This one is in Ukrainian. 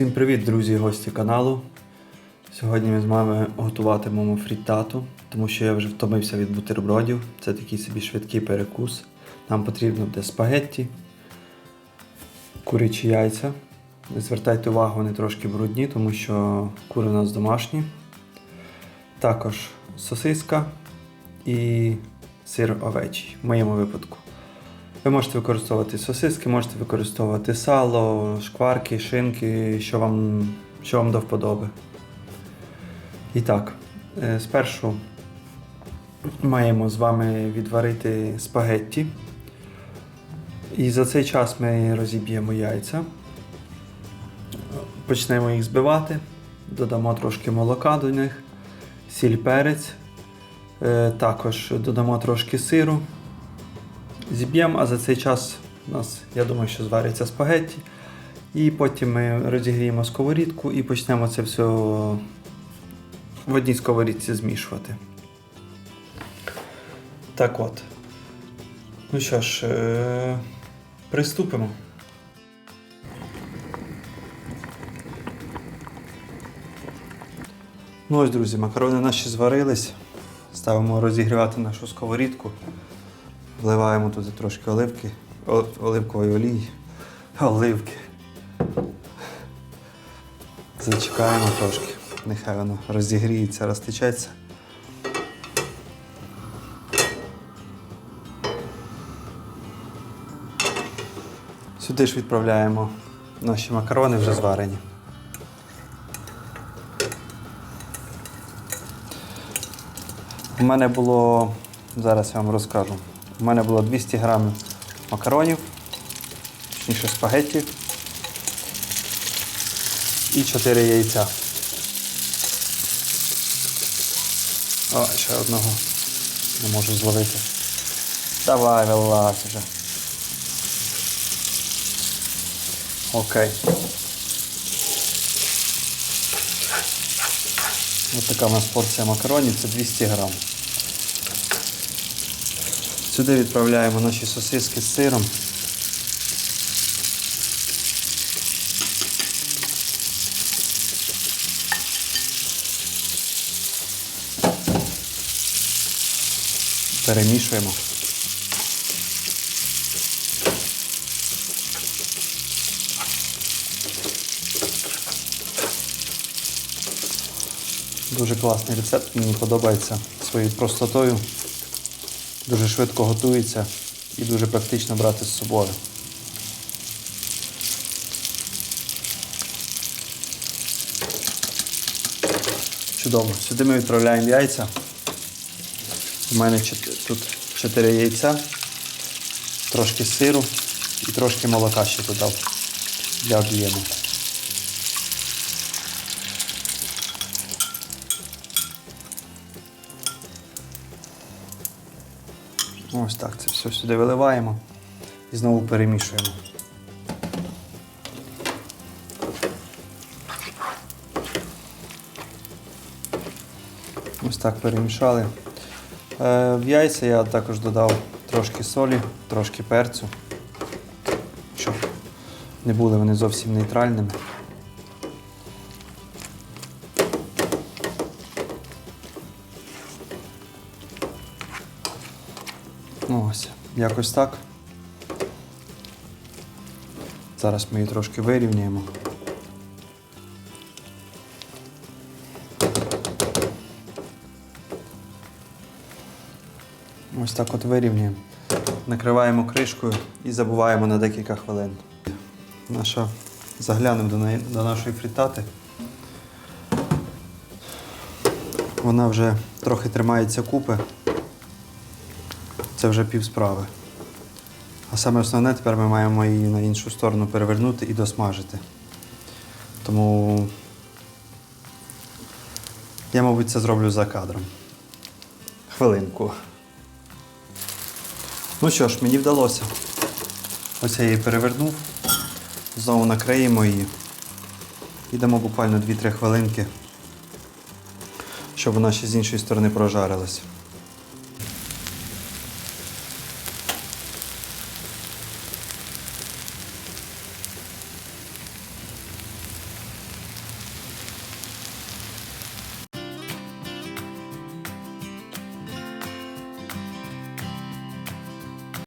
Всім привіт, друзі і гості каналу. Сьогодні ми з вами готуватимемо фрітату, тому що я вже втомився від бутербродів. Це такий собі швидкий перекус. Нам потрібно буде спагетті, курячі яйця. Не звертайте увагу, вони трошки брудні, тому що кури у нас домашні. Також сосиска і сир овечий в моєму випадку. Ви можете використовувати сосиски, можете використовувати сало, шкварки, шинки, що вам, що вам до вподоби. І так, е, спершу маємо з вами відварити спагетті. І за цей час ми розіб'ємо яйця. Почнемо їх збивати, додамо трошки молока до них, сіль перець, Е, також додамо трошки сиру. Зіб'ємо, а за цей час у нас, я думаю, що звариться спагетті. І потім ми розігріємо сковорідку і почнемо це все в одній сковорідці змішувати. Так от. Ну що ж, е- приступимо. Ну ось, друзі, макарони наші зварились. Ставимо розігрівати нашу сковорідку. Вливаємо туди трошки оливки, о- оливкової олії, оливки. Зачекаємо трошки. Нехай воно розігріється, розтечеться. Сюди ж відправляємо наші макарони вже зварені. У мене було, зараз я вам розкажу. У мене було 200 грамів макаронів, точніше спагетті і 4 яйця. О, ще одного не можу зловити. Давай, вилазь вже. Окей. Ось така у нас порція макаронів, це 200 грам. Сюди відправляємо наші сосиски з сиром. Перемішуємо. Дуже класний рецепт, мені подобається своєю простотою. Дуже швидко готується і дуже практично брати з собою. Чудово. Сюди ми відправляємо яйця. У мене тут 4 яйця, трошки сиру і трошки молока ще додав для об'єму. Ось так, це все сюди виливаємо і знову перемішуємо. Ось так перемішали. Е, В яйця я також додав трошки солі, трошки перцю, щоб не були вони зовсім нейтральними. Ось, якось так. Зараз ми її трошки вирівняємо. Ось так от вирівнюємо. Накриваємо кришкою і забуваємо на декілька хвилин. Наша, заглянемо до, неї, до нашої фрітати. Вона вже трохи тримається купи. Це вже пів справи. А саме основне, тепер ми маємо її на іншу сторону перевернути і досмажити. Тому я, мабуть, це зроблю за кадром. Хвилинку. Ну що ж, мені вдалося. Ось я її перевернув. Знову накриємо її. І дамо буквально 2-3 хвилинки, щоб вона ще з іншої сторони прожарилась.